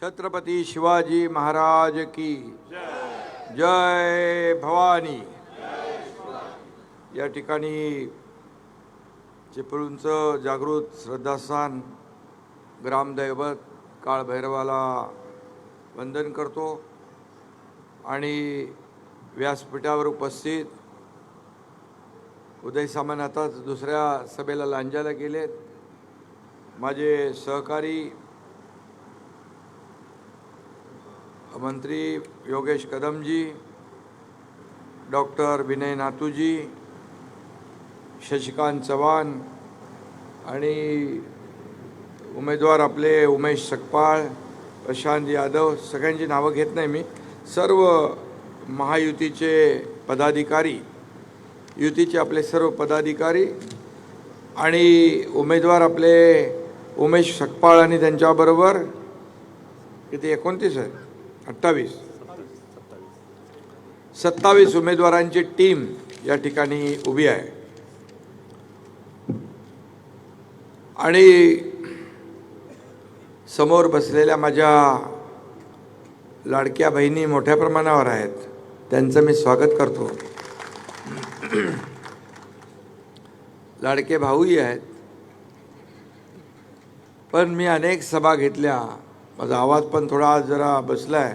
छत्रपती शिवाजी महाराज की जय भवानी. या ठिकाणी चिपळूणचं जागृत श्रद्धास्थान ग्रामदैवत काळभैरवाला वंदन करतो आणि व्यासपीठावर उपस्थित उदय सामंत आताच दुसऱ्या सभेला लांजायला गेलेत. माझे सहकारी मंत्री योगेश कदमजी डॉक्टर विनय नातूजी शशिकांत चव्हाण आणि उमेदवार आपले उमेश सकपाळ प्रशांत यादव सगळ्यांची नावं घेत नाही मी. सर्व महायुतीचे पदाधिकारी युतीचे आपले सर्व पदाधिकारी आणि उमेदवार आपले उमेश सकपाळ आणि त्यांच्याबरोबर किती एकोणतीस आहे अठ्ठावीस सत्तावीस उमेदवारांची टीम या ठिकाणी उभी आहे. आणि समोर बसलेल्या माझ्या लाडक्या बहिणी मोठ्या प्रमाणावर आहेत. त्यांचं मी स्वागत करतो. लाडके भाऊही आहेत. पण मी अनेक सभा घेतल्या. माझा आवाज पण थोडा आज जरा बसला आहे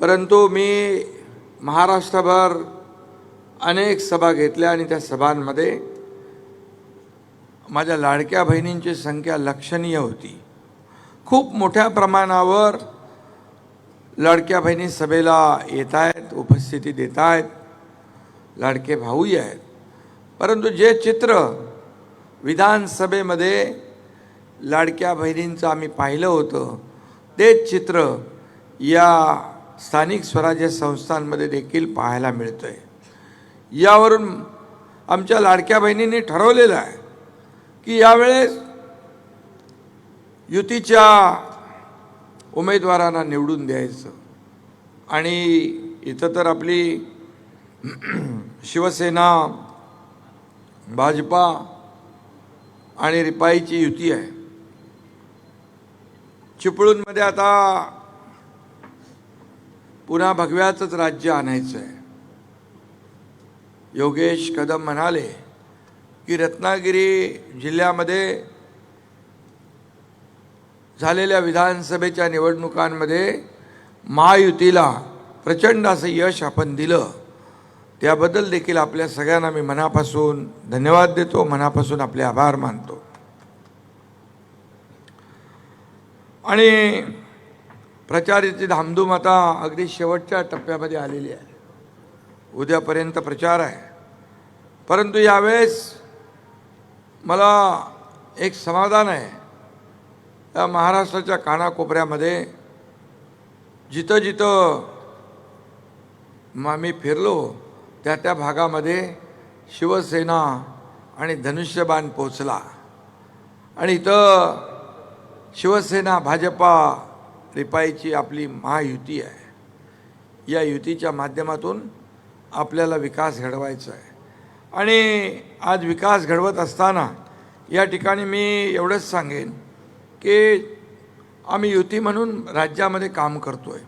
परंतु मी महाराष्ट्रभर अनेक सभा घेतल्या आणि त्या सभांमध्ये माझ्या लाडक्या बहिणींची संख्या लक्षणीय होती. खूप मोठ्या प्रमाणावर लाडक्या बहिणी सभेला येत आहेत उपस्थिती देत आहेत लाडके भाऊही आहेत. परंतु जे चित्र विधानसभेमध्ये लाडक्या बहिणींचं आम्ही पाहिलं होतं. तेच चित्र या स्थानिक स्वराज्य संस्थांमध्ये देखील पाहायला मिळतं आहे यावरून आमच्या लाडक्या बहिणींनी ठरवलेलं आहे की यावेळेस युतीच्या उमेदवारांना निवडून द्यायचं. आणि इथं तर आपली शिवसेना भाजपा आणि रिपाईची युती आहे. चिपळूणमध्ये आता पुन्हा भगव्याचंच राज्य आणायचं आहे योगेश कदम म्हणाले की रत्नागिरी जिल्ह्यामध्ये झालेल्या विधानसभेच्या निवडणुकांमध्ये महायुतीला प्रचंड असं यश आपण दिलं. त्याबद्दल देखील आपल्या सगळ्यांना मी मनापासून धन्यवाद देतो मनापासून आपले आभार मानतो. आणि प्रचाराची धामधूम आता अगदी शेवटच्या टप्प्यामध्ये आलेली आहे. उद्यापर्यंत प्रचार आहे. परंतु यावेळेस मला एक समाधान आहे. या महाराष्ट्राच्या कानाकोपऱ्यामध्ये जिथं जिथं मग आम्ही फिरलो त्या त्या भागामध्ये शिवसेना आणि धनुष्यबाण पोचला आणि इथं शिवसेना भाजपा रिपाईची आपली महायुती आहे. या युतीच्या माध्यमातून आपल्याला विकास घडवायचा आहे. आणि आज विकास घडवत असताना या ठिकाणी मी एवढंच सांगेन की आम्ही युती म्हणून राज्यामध्ये काम करतो आहे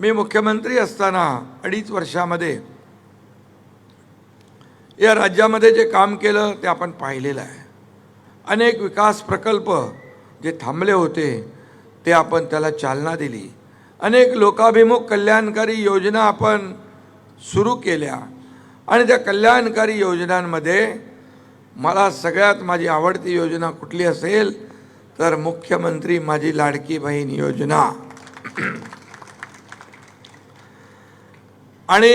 मी मुख्यमंत्री असताना अडीच वर्षामध्ये या राज्यामध्ये जे काम केलं ते आपण पाहिलेलं आहे. अनेक विकास प्रकल्प जे थांबले होते ते आपण त्याला चालना दिली. अनेक लोकाभिमुख कल्याणकारी योजना आपण सुरू केल्या. आणि त्या कल्याणकारी योजनांमध्ये मला सगळ्यात माझी आवडती योजना कुठली असेल तर मुख्यमंत्री माझी लाडकी बहीण योजना. आणि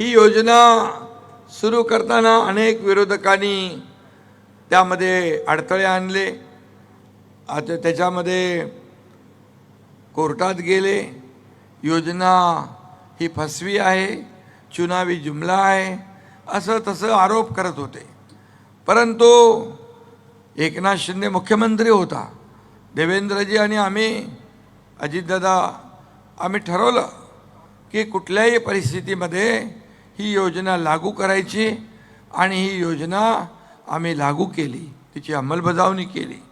ही योजना सुरू करताना अनेक विरोधकांनी त्यामध्ये अडथळे आणले. आता त्याच्यामध्ये कोर्टात गेले. योजना ही फसवी आहे चुनावी जुमला आहे असं तसं आरोप करत होते. परंतु एकनाथ शिंदे मुख्यमंत्री होता. देवेंद्रजी आणि आम्ही अजितदादा आम्ही ठरवलं की कुठल्याही परिस्थितीमध्ये ही योजना लागू करायची आणि ही योजना आम्ही लागू केली. तिची अंमलबजावणी केली.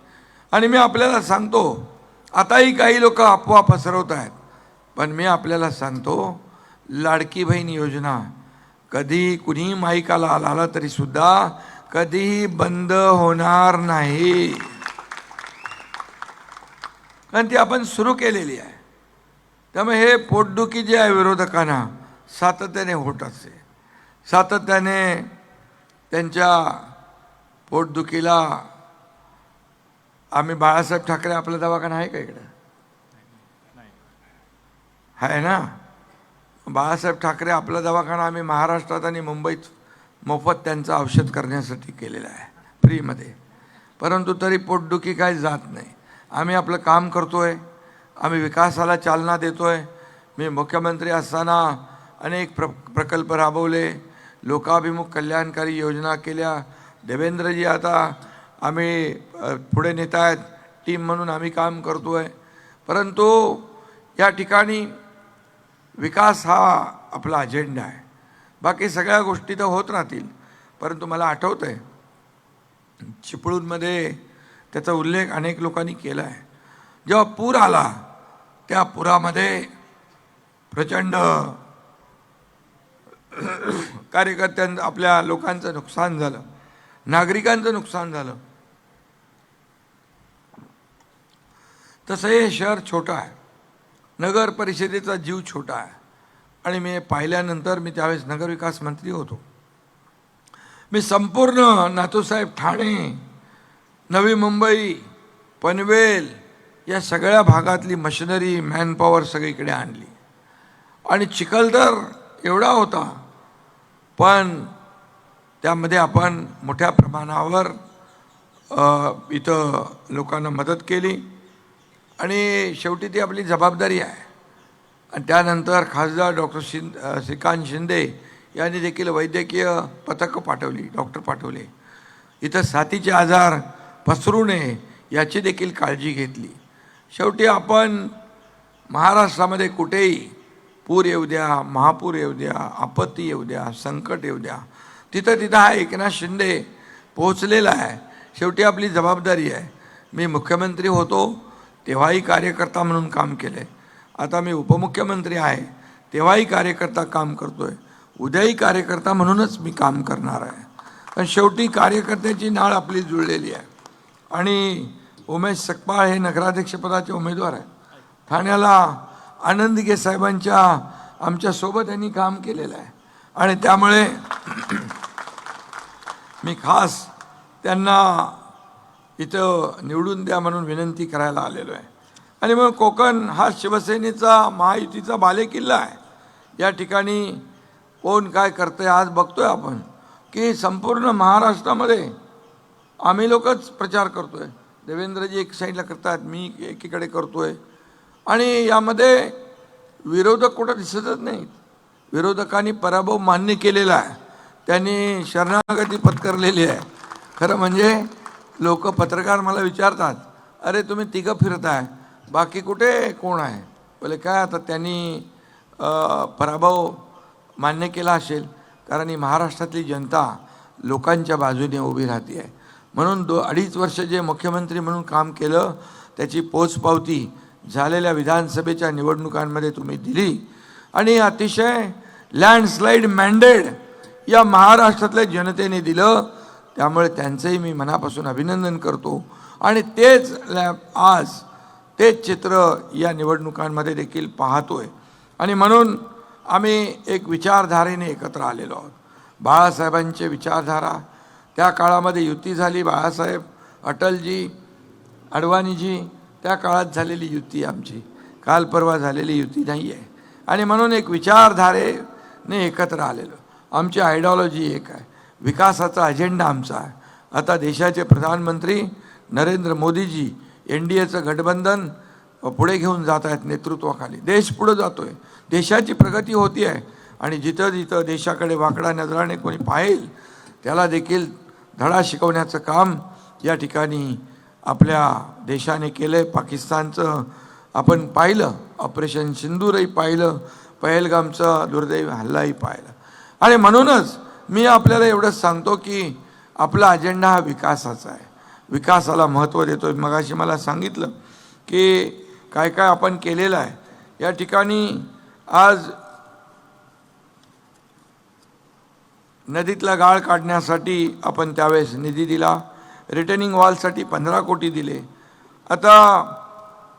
आणि मी आपल्याला सांगतो आताही काही लोक अफवा पसरवत आहेत पण मी आपल्याला सांगतो लाडकी बहीण योजना कधी कुणी माईकाला आला तरी सुद्धा कधीही बंद होणार नाही. कारण ती आपण सुरू केलेली आहे. त्यामुळे हे पोटदुखी जे आहे विरोधकांना सातत्याने होत असते सातत्याने त्यांच्या पोटदुखीला आम्ही बाळासाहेब ठाकरे आपला दवाखाना आहे का इकडे? आहे ना? बाळासाहेब ठाकरे आपला दवाखाना आम्ही महाराष्ट्रात आणि मुंबईत मोफत त्यांचं औषध करण्यासाठी केलेलं आहे फ्रीमध्ये. परंतु तरी पोटदुखी काही जात नाही. आम्ही आपलं काम करतो आहे आम्ही विकासाला चालना देतो आहे मी मुख्यमंत्री असताना अनेक प्र प्रकल्प राबवले लोकाभिमुख कल्याणकारी योजना केल्या. देवेंद्रजी आता आम्ही पुढे नेत आहेत टीम म्हणून आम्ही काम करतो आहे परंतु या ठिकाणी विकास हा आपला अजेंडा आहे. बाकी सगळ्या गोष्टी तर होत राहतील परंतु मला आठवतं आहे चिपळूणमध्ये त्याचा उल्लेख अनेक लोकांनी केला आहे जेव्हा पूर आला त्या पुरामध्ये प्रचंड कार्यकर्त्यांचं आपल्या लोकांचं नुकसान झालं. नागरिकांचं नुकसान झालं. तसं हे शहर छोटं आहे. नगर परिषदेचा जीव छोटा आहे. आणि मी पाहिल्यानंतर मी त्यावेळेस नगरविकास मंत्री होतो. मी संपूर्ण नातूसाहेब ठाणे नवी मुंबई पनवेल या सगळ्या भागातली मशिनरी मॅनपॉवर सगळीकडे आणली. आणि चिखल तर एवढा होता पण त्यामध्ये आपण मोठ्या प्रमाणावर इथं लोकांना मदत केली. आणि शेवटी ती आपली जबाबदारी आहे. आणि त्यानंतर खासदार डॉक्टर शिंद श्रीकांत शिंदे यांनी देखील वैद्यकीय पथकं पाठवली डॉक्टर पाठवले. इथं साथीचे आजार पसरू नये याची देखील काळजी घेतली. शेवटी आपण महाराष्ट्रामध्ये कुठेही पूर येऊ द्या महापूर येऊ द्या आपत्ती येऊ द्या संकट येऊ द्या तिथं तिथं हा एकनाथ शिंदे पोहोचलेला आहे. शेवटी आपली जबाबदारी आहे. मी मुख्यमंत्री होतो तेव्हाही कार्यकर्ता म्हणून काम केले आता मी उपमुख्यमंत्री आहे तेव्हाही कार्यकर्ता काम करतोय. उद्याही कार्यकर्ता म्हणूनच मी काम करणार आहे. पण शेवटी कार्यकर्त्याची नाळ आपली जुळलेली आहे. आणि उमेश सकपाळ हे नगराध्यक्षपदाचे उमेदवार आहेत. ठाण्याला आनंदगे साहेबांच्या आमच्यासोबत यांनी काम केलेलं आहे. आणि त्यामुळे मी खास त्यांना इथं निवडून द्या म्हणून विनंती करायला आलेलो आहे. आणि मग कोकण हा शिवसेनेचा महायुतीचा बालेकिल्ला आहे. या ठिकाणी कोण काय करतं आहे आज बघतोय आपण की संपूर्ण महाराष्ट्रामध्ये आम्ही लोकच प्रचार करतो आहे देवेंद्रजी एक साईडला करतात मी एकीकडे करतो आहे आणि यामध्ये विरोधक कुठं दिसतच नाहीत. विरोधकांनी पराभव मान्य केलेला आहे. त्यांनी शरणागती पत्करलेली आहे. खरं म्हणजे लोक पत्रकार मला विचारतात अरे तुम्ही तिघं फिरताय बाकी कुठे कोण आहे? बोले काय आता त्यांनी पराभव मान्य केला असेल कारण ही महाराष्ट्रातली जनता लोकांच्या बाजूने उभी राहते आहे म्हणून दो अडीच वर्ष जे मुख्यमंत्री म्हणून काम केलं त्याची पोचपावती झालेल्या विधानसभेच्या निवडणुकांमध्ये तुम्ही दिली. आणि अतिशय लँडस्लाईड मॅन्डेड या महाराष्ट्रातल्या जनतेने दिलं. त्यामुळे त्यांचंही मी मनापासून अभिनंदन करतो. आणि तेच लॅब आज तेच चित्र या निवडणुकांमध्ये देखील पाहतो आहे आणि म्हणून आम्ही एक विचारधारेने एकत्र आलेलो आहोत. बाळासाहेबांचे विचारधारा त्या काळामध्ये युती झाली बाळासाहेब अटलजी अडवाणीजी त्या काळात झालेली युती आमची. काल परवा झालेली युती नाही आहे आणि म्हणून एक विचारधारेने एकत्र आलेलो. आमची आयडिओलॉजी एक आहे. विकासाचा अजेंडा आमचा आहे. आता देशाचे प्रधानमंत्री नरेंद्र मोदीजी एन डी एचं गठबंधन पुढे घेऊन जात आहेत नेतृत्वाखाली. देश पुढं आहे देशाची प्रगती होती आहे. आणि जिथं जिथं देशाकडे वाकडा नजराने कोणी पाहिल त्याला देखील धडा शिकवण्याचं काम या ठिकाणी आपल्या देशाने केलं आहे पाकिस्तानचं आपण पाहिलं ऑपरेशन सिंदूरही पाहिलं पहलगामचा दुर्दैवी हल्लाही पाहिला. आणि म्हणूनच मी आपल्याला एवढंच सांगतो की आपला अजेंडा हा विकासाचा आहे. विकासाला महत्त्व देतो मगाशी मला सांगितलं की काय काय आपण केलेलं आहे. या ठिकाणी आज नदीतला गाळ काढण्यासाठी आपण त्यावेळेस निधी दिला. रिटर्निंग वॉलसाठी पंधरा कोटी दिले. आता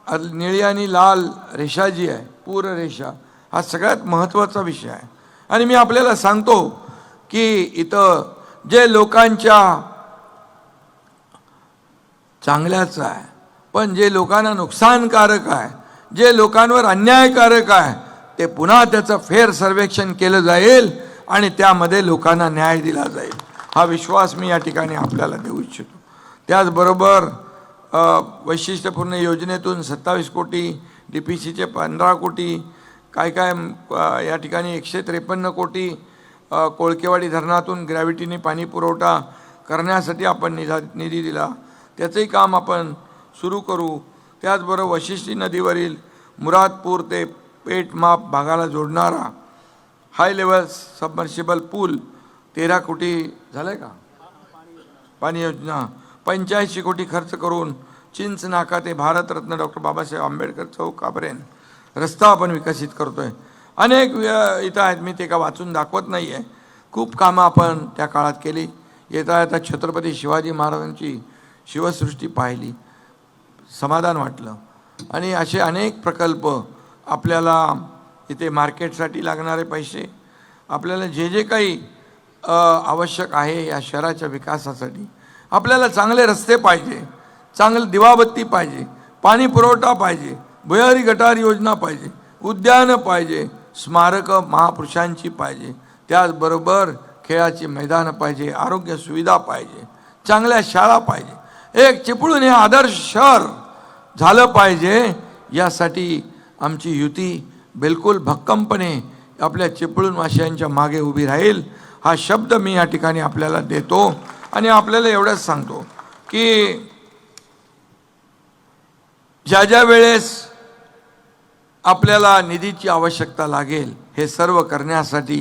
निळी आणि लाल रेषा जी आहे पूर रेषा हा सगळ्यात महत्त्वाचा विषय आहे. आणि मी आपल्याला सांगतो की इथं जे लोकांच्या चांगल्याचं आहे पण जे लोकांना नुकसानकारक आहे जे लोकांवर अन्यायकारक आहे ते पुन्हा त्याचं फेर सर्वेक्षण केलं जाईल आणि त्यामध्ये लोकांना न्याय दिला जाईल. हा विश्वास मी या ठिकाणी आपल्याला देऊ इच्छितो. त्याचबरोबर वैशिष्ट्यपूर्ण योजनेतून सत्तावीस कोटी डी पी सीचे पंधरा कोटी काय काय या ठिकाणी एकशे त्रेपन्न कोटी कोळकेवाडी धरणातून ग्रॅव्हिटीने पाणी पुरवठा करण्यासाठी आपण निधा निधी दिला. त्याचंही काम आपण सुरू करू. त्याचबरोबर वशिष्ठी नदीवरील मुरादपूर ते पेटमाप भागाला जोडणारा हाय लेवल सबमर्शिबल पूल तेरा कोटी झालं का? पाणी योजना. पंच्याऐंशी कोटी खर्च करून चिंच नाका ते भारतरत्न डॉक्टर बाबासाहेब आंबेडकर चौकापर्यंत रस्ता आपण विकसित करतो आहे अनेक व्य- इथं आहेत. मी ते का वाचून दाखवत नाही आहे खूप कामं आपण त्या काळात केली. येता येता छत्रपती शिवाजी महाराजांची शिवसृष्टी पाहिली. समाधान वाटलं. आणि असे अनेक प्रकल्प आपल्याला इथे मार्केटसाठी लागणारे पैसे आपल्याला जे जे काही आवश्यक आहे या शहराच्या विकासासाठी आपल्याला चांगले रस्ते पाहिजे चांगलं दिवाबत्ती पाहिजे पाणी पुरवठा पाहिजे भुयारी गटार योजना पाहिजे उद्यानं पाहिजे स्मारकं महापुरुषांची पाहिजे. त्याचबरोबर खेळाची मैदानं पाहिजे आरोग्य सुविधा पाहिजे चांगल्या शाळा पाहिजे. एक चिपळूण हे आदर्श शहर झालं पाहिजे. यासाठी आमची युती बिलकुल भक्कमपणे आपल्या चिपळूण वासियांच्या मागे उभी राहील. हा शब्द मी या ठिकाणी आपल्याला देतो आणि आपल्याला एवढंच सांगतो की ज्या ज्या वेळेस आपल्याला निधीची आवश्यकता लागेल हे सर्व करण्यासाठी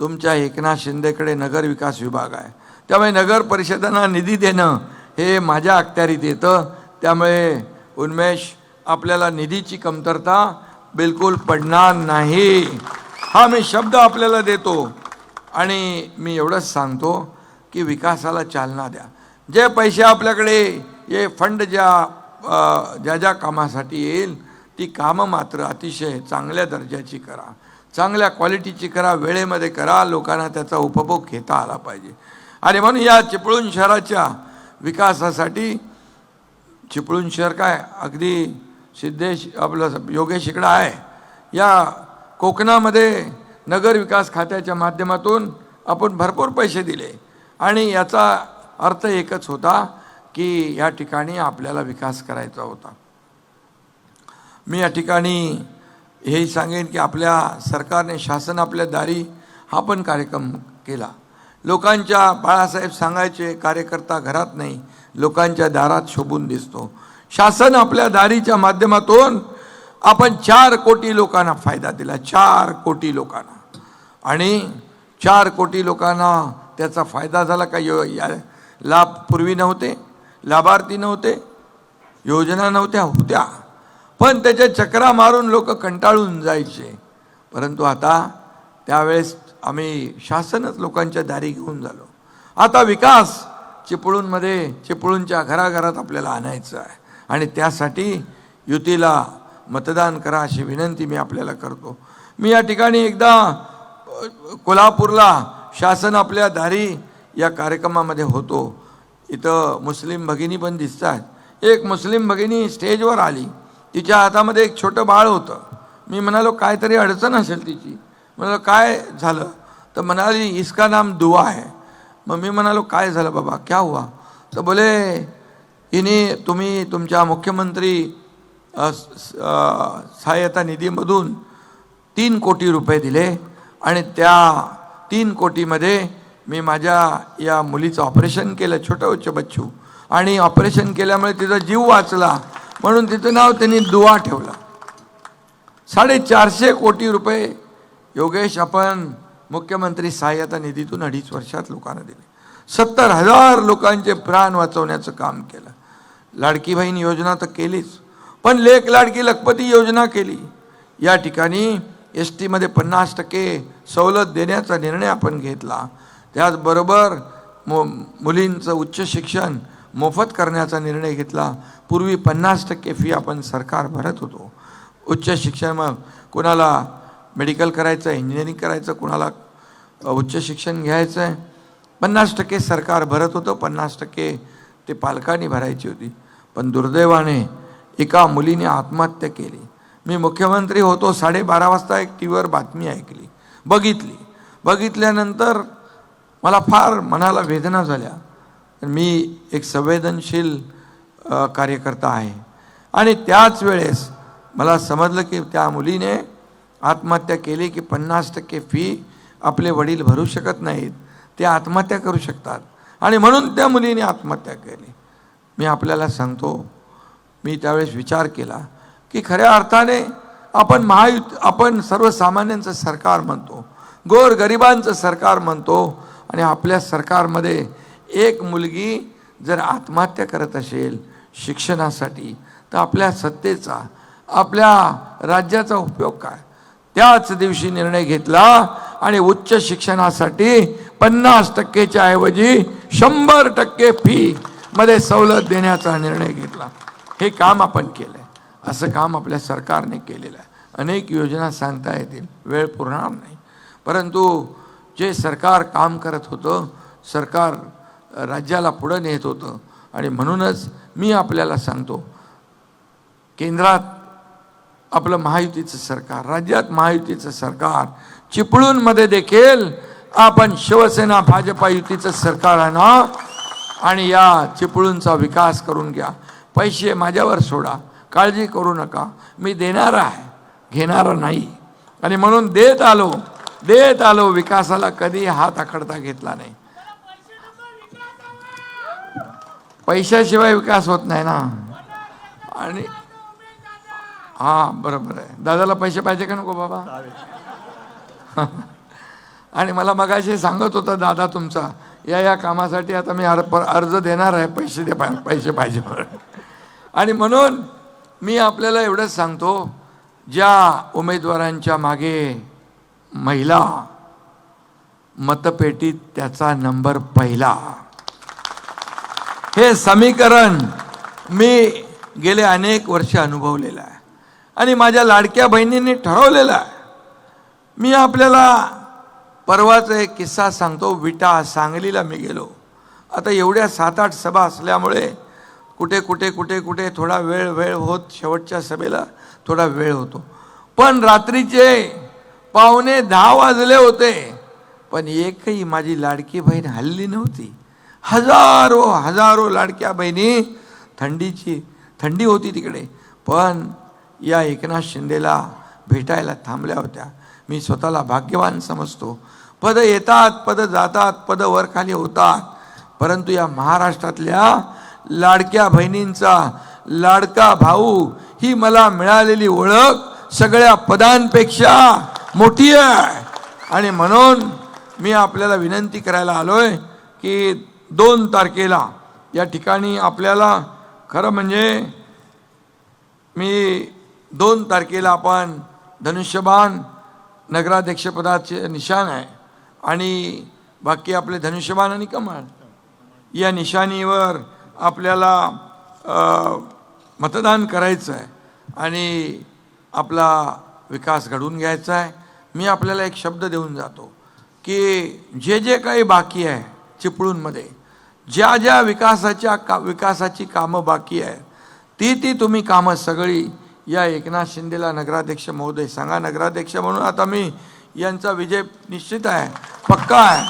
तुमच्या एकनाथ शिंदेकडे नगर विकास विभाग आहे. त्यामुळे नगर परिषदांना निधी देणं हे माझ्या अखत्यारीत येतं. त्यामुळे उन्मेष आपल्याला निधीची कमतरता बिलकुल पडणार नाही. हा मी शब्द आपल्याला देतो आणि मी एवढंच सांगतो की विकासाला चालना द्या. जे पैसे आपल्याकडे ये फंड ज्या ज्या ज्या कामासाठी येईल ती कामं मात्र अतिशय चांगल्या दर्जाची करा. चांगल्या क्वालिटीची करा वेळेमध्ये करा लोकांना त्याचा उपभोग घेता आला पाहिजे. आणि म्हणून या चिपळूण शहराच्या विकासासाठी चिपळूण शहर काय अगदी सिद्धेश आपलं योगेश इकडं आहे. या कोकणामध्ये नगर विकास खात्याच्या माध्यमातून आपण भरपूर पैसे दिले. आणि याचा अर्थ एकच होता की या ठिकाणी आपल्याला विकास करायचा होता. मी या ठिकाणी हेही सांगेन की आपल्या सरकारने शासन आपल्या दारी हा पण कार्यक्रम केला. लोकांच्या बाळासाहेब सांगायचे कार्यकर्ता घरात नाही लोकांच्या दारात शोभून दिसतो. शासन आपल्या दारीच्या माध्यमातून आपण चार कोटी लोकांना फायदा दिला चार कोटी लोकांना. आणि चार कोटी लोकांना त्याचा फायदा झाला का? यो या लाभ पूर्वी नव्हते लाभार्थी नव्हते योजना नव्हत्या होत्या. पण त्याच्या चक्रा मारून लोक कंटाळून जायचे. परंतु आता त्यावेळेस आम्ही शासनच लोकांच्या दारी घेऊन झालो. आता विकास चिपळूणमध्ये चिपळूणच्या घराघरात आपल्याला आणायचं आहे. आणि त्यासाठी युतीला मतदान करा अशी विनंती मी आपल्याला करतो. मी या ठिकाणी एकदा कोल्हापूरला शासन आपल्या दारी या कार्यक्रमामध्ये होतो. इथं मुस्लिम भगिनी पण दिसतात एक मुस्लिम भगिनी स्टेजवर आली. तिच्या हातामध्ये एक छोटं बाळ होतं. मी म्हणालो काहीतरी अडचण असेल तिची. म्हणालो काय झालं? तर म्हणाली इसका नाम दुआ आहे मग मी म्हणालो काय झालं बाबा? क्या हुआ? तर बोले हिने तुम्ही तुमच्या मुख्यमंत्री सहाय्यता निधीमधून तीन कोटी रुपये दिले आणि त्या तीन कोटीमध्ये मी माझ्या या मुलीचं ऑपरेशन केलं छोटं उच्च बच्चू. आणि ऑपरेशन केल्यामुळे तिचा जीव वाचला. म्हणून तिचं नाव त्यांनी दुवा ठेवलं. साडेचारशे कोटी रुपये योगेश आपण मुख्यमंत्री सहाय्यता निधीतून अडीच वर्षात लोकांना दिले. सत्तर हजार लोकांचे प्राण वाचवण्याचं काम केलं. लाडकी बहीण योजना तर केलीच पण लेख लाडकी लखपती योजना केली. या ठिकाणी एस टीमध्ये पन्नास टक्के सवलत देण्याचा निर्णय आपण घेतला. त्याचबरोबर मु मुलींचं उच्च शिक्षण मोफत करण्याचा निर्णय घेतला. पूर्वी पन्नास टक्के फी आपण सरकार भरत होतो. उच्च शिक्षण मग कोणाला मेडिकल करायचं इंजिनिअरिंग करायचं कोणाला उच्च शिक्षण घ्यायचं आहे पन्नास टक्के सरकार भरत होतं. पन्नास टक्के ते पालकांनी भरायची होती. पण दुर्दैवाने एका मुलीने आत्महत्या केली. मी मुख्यमंत्री होतो साडेबारा वाजता एक टी व्हीवर बातमी ऐकली. बघितली. बघितल्यानंतर मला फार मनाला वेदना झाल्या. मी एक संवेदनशील कार्यकर्ता आहे. आणि त्याच वेळेस मला समजलं की त्या मुलीने आत्महत्या केली की पन्नास टक्के फी आपले वडील भरू शकत नाहीत. ते आत्महत्या करू शकतात. आणि म्हणून त्या मुलीने आत्महत्या केली. मी आपल्याला सांगतो मी त्यावेळेस विचार केला की खऱ्या अर्थाने आपण महायुत आपण सर्वसामान्यांचं सरकार म्हणतो गोर गरिबांचं सरकार म्हणतो आणि आपल्या सरकारमध्ये एक मुलगी जर आत्महत्या करत असेल शिक्षणासाठी तर आपल्या सत्तेचा आपल्या राज्याचा उपयोग काय? त्याच दिवशी निर्णय घेतला आणि उच्च शिक्षणासाठी पन्नास टक्केच्या ऐवजी शंभर टक्के फी मध्ये सवलत देण्याचा निर्णय घेतला. हे काम आपण केलंय. असं काम आपल्या सरकारने केलेलं आहे. अनेक योजना सांगता येतील. वेळ पुरणार नाही. परंतु जे सरकार काम करत होतं सरकार राज्याला पुढं नेत होतं. आणि म्हणूनच मी आपल्याला सांगतो केंद्रात आपलं महायुतीचं सरकार राज्यात महायुतीचं सरकार चिपळूणमध्ये देखील आपण शिवसेना भाजपा युतीचं सरकार आहे ना आणि या चिपळूणचा विकास करून घ्या. पैसे माझ्यावर सोडा. काळजी करू नका. मी देणारा आहे. घेणारा नाही. आणि म्हणून देत आलो. देत आलो. विकासाला कधी हात आखडता घेतला नाही. पैशाशिवाय विकास होत नाही ना. आणि हा बरोबर आहे. दादाला पैसे पाहिजे का नको बाबा? आणि मला मगाशी सांगत होता दादा तुमचा या या कामासाठी आता मी अर्प अर्ज देणार आहे पैसे दे पा- पैसे पाहिजे आणि म्हणून मी आपल्याला एवढंच सांगतो ज्या उमेदवारांच्या मागे महिला मतपेटीत त्याचा नंबर पहिला. हे समीकरण मी गेले अनेक वर्ष अनुभवलेलं आहे. आणि माझ्या लाडक्या बहिणींनी ठरवलेलं आहे. मी आपल्याला परवाचा एक किस्सा सांगतो. विटा सांगलीला मी गेलो. आता एवढ्या सात आठ सभा असल्यामुळे कुठे कुठे कुठे कुठे थोडा वेळ वेळ होत शेवटच्या सभेला थोडा वेळ होतो. पण रात्रीचे पावणे दहा वाजले होते. पण एकही माझी लाडकी बहीण हल्ली नव्हती. हजारो हजारो लाडक्या बहिणी थंडीची थंडी होती तिकडे. पण या एकनाथ शिंदेला भेटायला थांबल्या होत्या. मी स्वतःला भाग्यवान समजतो. पद येतात पद जातात पद वर खाली होतात. परंतु या महाराष्ट्रातल्या लाडक्या बहिणींचा लाडका भाऊ ही मला मिळालेली ओळख सगळ्या पदांपेक्षा मोठी आहे. आणि म्हणून मी आपल्याला विनंती करायला आलोय की दोन तारखेला. या ठिकाणी आपल्याला खरं म्हणजे मी दोन तारखेला आपण धनुष्यबाण नगराध्यक्षपदाचे निशाण आहे आणि बाकी आपले धनुष्यबाण आणि कमाल या निशाणीवर आपल्याला मतदान करायचं आहे आणि आपला विकास घडवून घ्यायचा आहे. मी आपल्याला एक शब्द देऊन जातो की जे जे काही बाकी आहे चिपळूणमध्ये ज्या ज्या विकासाच्या का विकासाची कामं बाकी आहे ती ती तुम्ही कामं सगळी या एकनाथ शिंदेला नगराध्यक्ष महोदय सांगा. नगराध्यक्ष म्हणून आता मी यांचा विजय निश्चित आहे पक्का आहे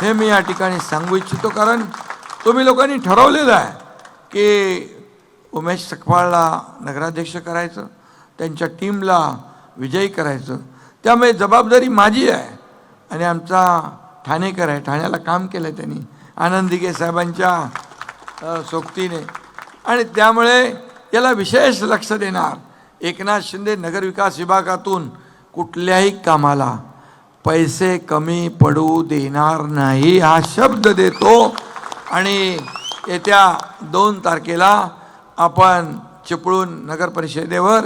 हे मी या ठिकाणी सांगू इच्छितो. कारण तुम्ही लोकांनी ठरवलेलं आहे की उमेश सकपाळला नगराध्यक्ष करायचं त्यांच्या टीमला विजयी करायचं. त्यामुळे जबाबदारी माझी आहे आणि आमचा ठाणेकर आहे ठाण्याला काम केलं त्यांनी. आनंदिके साहेबांच्या सोबतीने. आणि त्यामुळे याला विशेष लक्ष देणार. एकनाथ शिंदे नगरविकास विभागातून कुठल्याही कामाला पैसे कमी पडू देणार नाही हा शब्द देतो. आणि येत्या दोन तारखेला आपण चिपळूण नगर परिषदेवर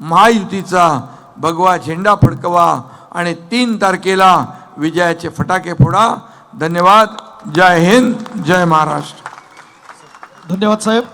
महायुतीचा भगवा झेंडा फडकवा आणि तीन तारखेला विजयाचे फटाके फोडा. धन्यवाद. जय हिंद जय महाराष्ट्र. धन्यवाद साहेब.